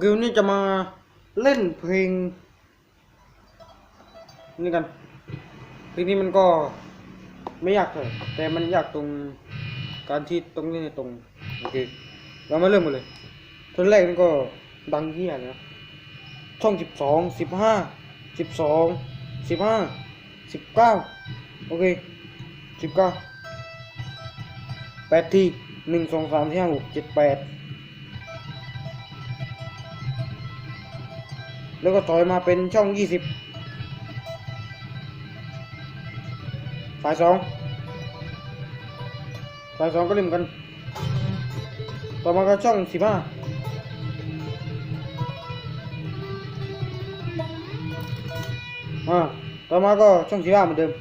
เควันนี้จะมาเล่นเพลง นี่กัน เพลงนี้มันก็ไม่ยากเลยแต่มันยากตรงการที่ต้องเล่นให้ตรงโอเคเรามาเริ่มกันเลยท่อนแรกนี่ก็ดังเฮียเลยนะช่องสิบสองสิบห้าสิบสองสิบห้าสิบเก้าโอเคสิบเก้าแปดทีหนึ่งสองสามสี่ห้าหกเจ็ดแปด แล้วก็ถอยมาเป็นช่องยี่สิบสายสองสายสองก็เล่นกัน ต่อมาก็ช่องสิบห้าอ่าต่อมาก็ช่องสิบห้าเหมือนเดิม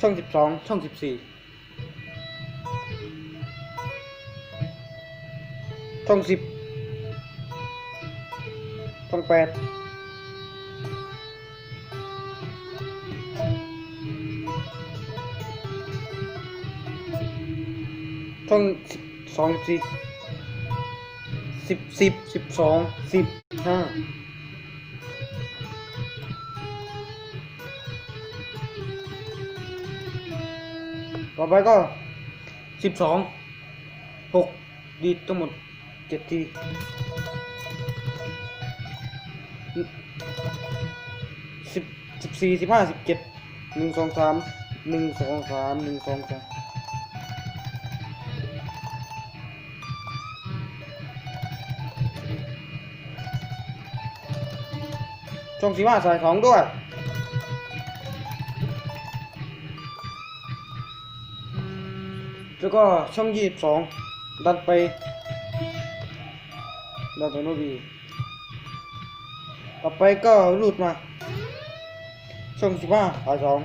ช่องสิบสองช่องสิบสี่ช่องสิบช่องแปด ช่องสิบสองสิบสิบสิบสิบสองสิบห้าต่อไปก็สิบสองหกดีทั้งหมดเจ็ดทีสิบสิบสี่สิบห้าสิบเจ็ดหนึ่งสองสามหนึ่งสองสามหนึ่งสองสาม ช่องสิบห้าสายสองด้วยแล้วก็ช่องยี่สิบสองดันไปดันไปโนบีต่อไปก็รูดมา ช่องสิบห้าสายสอง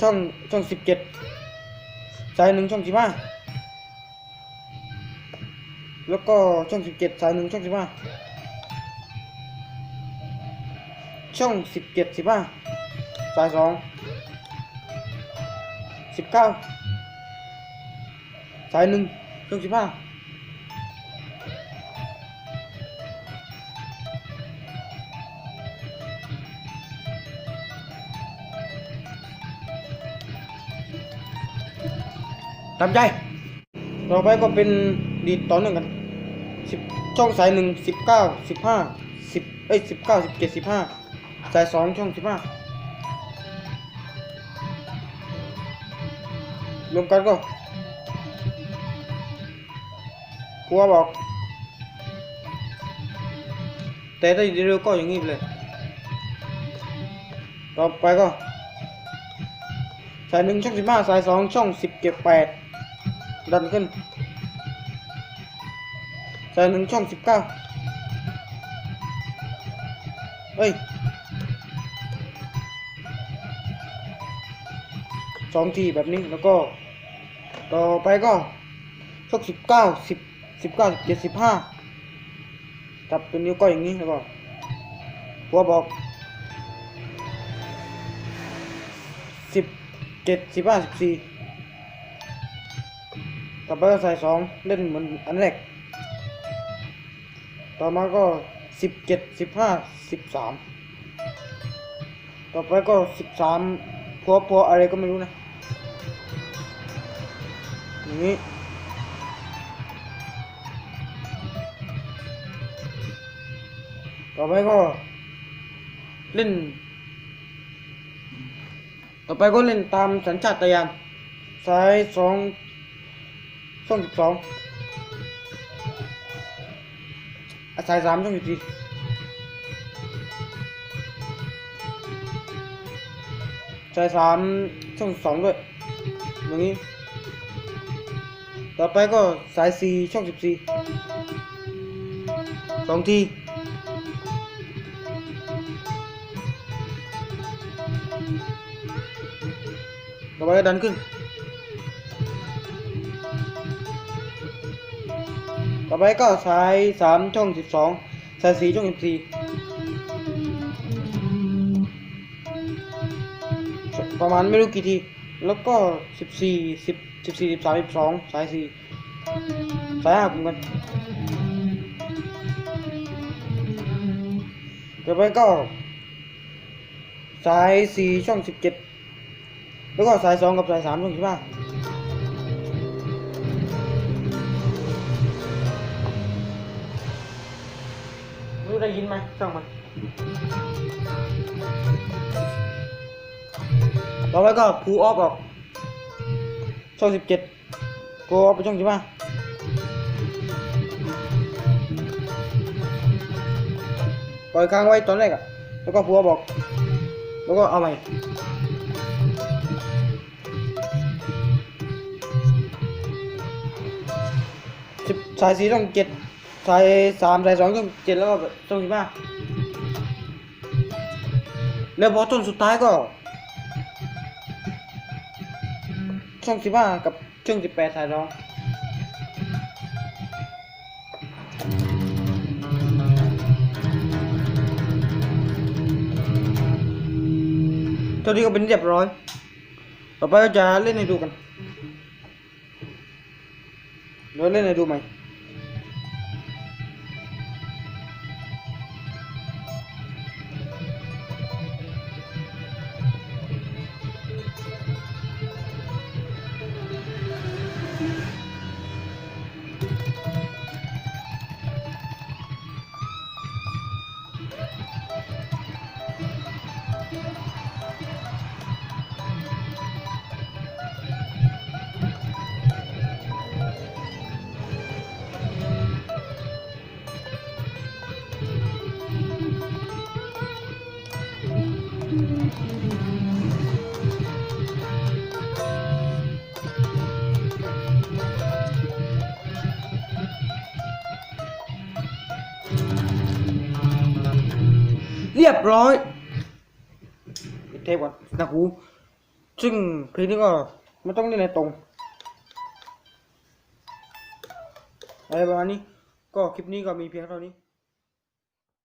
ช่องช่องสิบเจ็ด สายหนึ่งช่องสิบห้าแล้วก็ช่องสิบเจ็ดสายหนึ่งช่องสิบห้าช่องสิบเจ็ดสิบห้าสายสองสิบเก้าสายหนึ่งช่องสิบห้า ตามใจ ต่อไปก็เป็นดีดต่อเนื่องกันสิบช่องสายหนึ่งสิบเก้าสิบห้าสิบเอ้ยสิบเก้าสิบเจ็ดสิบห้าสายสองช่องสิบห้ารวมกันก็กลัวบอก แต่ถ้าเร็วก็อย่างนี้เลยต่อไปก็ สายหนึ่งช่องสิบห้าสายสองช่องสิบเจ็ดแปด ดันขึ้นสายหนึ่งช่องสิบเก้าเอ้ยสองทีแบบนี้แล้วก็ ต่อไปก็ช่องสิบเก้าสิบสิบเก้าเจ็ดสิบห้าจับเป็นนิ้วก้อยอย่างนี้แล้วก็หัวบอกสิบเจ็ดสิบห้าสิบสี่ ต่อไปก็ใส่สองเล่นเหมือนอันแรก ต่อมาก็สิบเจ็ดสิบห้าสิบสามต่อไปก็สิบสามพัวพัวอะไรก็ไม่รู้นะอย่างนี้ต่อไปก็เล่น ต่อไปก็เล่นตามสัญชาตญาณสายสอง ช่องสิบสองอะสายสามช่องสิบสี่สายสามช่องสองด้วยอย่างนี้ ต่อไปก็สายสี่ช่องสิบสี่สองทีต่อไปก็ดันขึ้น ต่อไปก็สายสามช่องสิบสองสายสี่ช่องสิบสี่ประมาณไม่รู้กี่ที แล้วก็สิบสี่สิบสิบสี่สิบสามสิบสองสายสี่สายห้าผมกันต่อไปก็ สายสี่ช่องสิบเจ็ดแล้วก็สายสองกับสายสามช่องสิบห้า ได้ยินไหมช่างมันต่อไปก็พูออฟออก ช่องสิบเจ็ดกูออฟไปช่องสิบห้าปล่อยค้างไว้ตอนแรกอะแล้วก็พูออฟบอก แล้วก็เอาใหม่สิบสายสีช่องเจ็ด สายสามสายสองช่องเจ็ดแล้วก็ช่องสิบห้าแล้วพอต้นสุดท้ายก็ ช่องสิบห้ากับช่องสิบแปดสายรองตัวนี้ก็เป็นเรียบร้อย ต่อไปเราจะเล่นให้ดูกัน เราเล่นให้ดูไหม เรียบร้อยเทปก่อนนะหูซึ่งเพลงนี้ก็ไม่ต้องเล่นในตรงอะไรประมาณนี้ก็คลิปนี้ก็มีเพียงเท่านี้